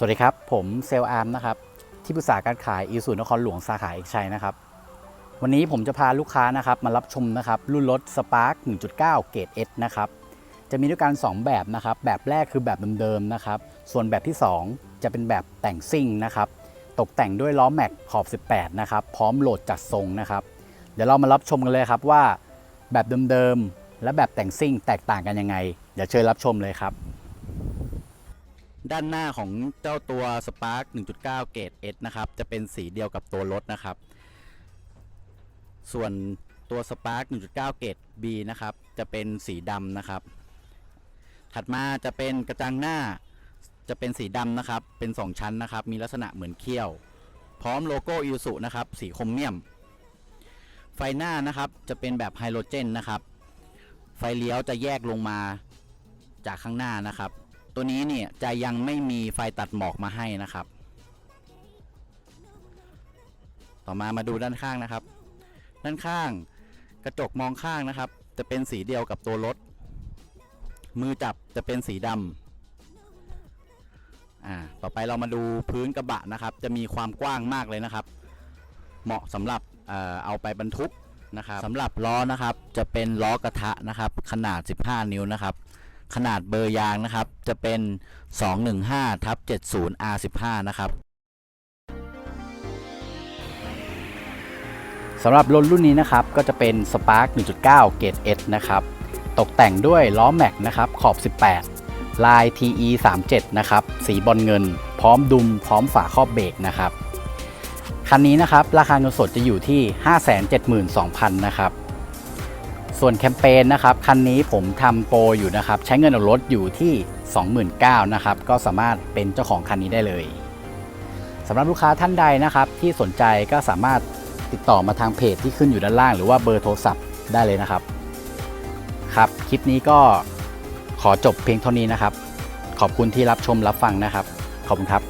สวัสดีครับ ผมเซลอาร์มนะครับ ที่ปรึกษาการขายอีสูนครหลวงสาขาเอกชัยนะครับ วันนี้ผมจะพาลูกค้านะครับมารับชมนะครับรุ่นรถ Spark 1.9 เกรด S นะครับจะมีด้วยกัน 2 แบบนะครับ แบบแรกคือแบบเดิมๆนะครับ ส่วนแบบที่ 2 จะเป็นแบบแต่งซิ่งนะครับ ตกแต่งด้วยล้อแม็กขอบ 18 นะครับ พร้อมโหลดจัดทรงนะครับ เดี๋ยวเรามารับชมกันเลยครับว่า แบบเดิมๆและแบบแต่งซิ่งแตกต่างกันยังไง เดี๋ยวเชิญรับชมเลยครับ ด้านหน้าของเจ้าตัว Spark 1.9 เกรด S นะครับ จะเป็นสีเดียวกับตัวรถนะครับ ส่วนตัว Spark 1.9 เกรด B นะครับ จะเป็นสีดำนะครับ ถัดมาจะเป็นกระจังหน้าจะเป็นสีดำนะครับ เป็น 2 ชั้นนะครับ มีลักษณะเหมือนเขี้ยว พร้อมโลโก้อิสุนะครับ สีคมเมียม ไฟหน้านะครับจะเป็นแบบไฮโดรเจนนะครับ ไฟเลี้ยวจะแยกลงมาจากข้างหน้านะครับ ตัวนี้เนี่ยจะยังไม่มีไฟตัดหมอกมาให้นะครับ ต่อมามาดูด้านข้างนะครับ ด้านข้างกระจกมองข้างนะครับ จะเป็นสีเดียวกับตัวรถ มือจับจะเป็นสีดำอ่าต่อไปเรามาดูพื้นกระบะนะครับ จะมีความกว้างมากเลยนะครับ เหมาะสำหรับเอ่อเอาไปบรรทุกนะครับสำหรับล้อนะครับจะเป็นล้อกระทะนะครับ ขนาด 15 นิ้วนะครับ ขนาดเบอร์ยางนะครับ จะเป็น 215ทับ70 R15 นะครับสำหรับรถรุ่นนี้นะครับ ก็จะเป็น Spark 1.9 เกรด S นะครับ ตกแต่งด้วยล้อแม็กนะครับ ขอบ 18 ลาย TE 37นะครับ สีบอลเงิน พร้อมดุม พร้อมฝาครอบเบรกนะครับ คันนี้นะครับ ราคาเงินสดจะอยู่ที่ 572,000 นะครับ ส่วนแคมเปญนะครับคันนี้ผมทำโปรอยู่นะครับ ใช้เงินออกรถอยู่ที่ 29,000นะครับ ก็สามารถเป็นเจ้าของคันนี้ได้เลยสำหรับลูกค้าท่านใดนะครับ ที่สนใจก็สามารถติดต่อมาทางเพจที่ขึ้นอยู่ด้านล่าง หรือว่าเบอร์โทรศัพท์ได้เลยนะครับ ครับคลิปนี้ก็ขอจบเพียงเท่านี้นะครับ ขอบคุณที่รับชมรับฟังนะครับ ขอบคุณครับ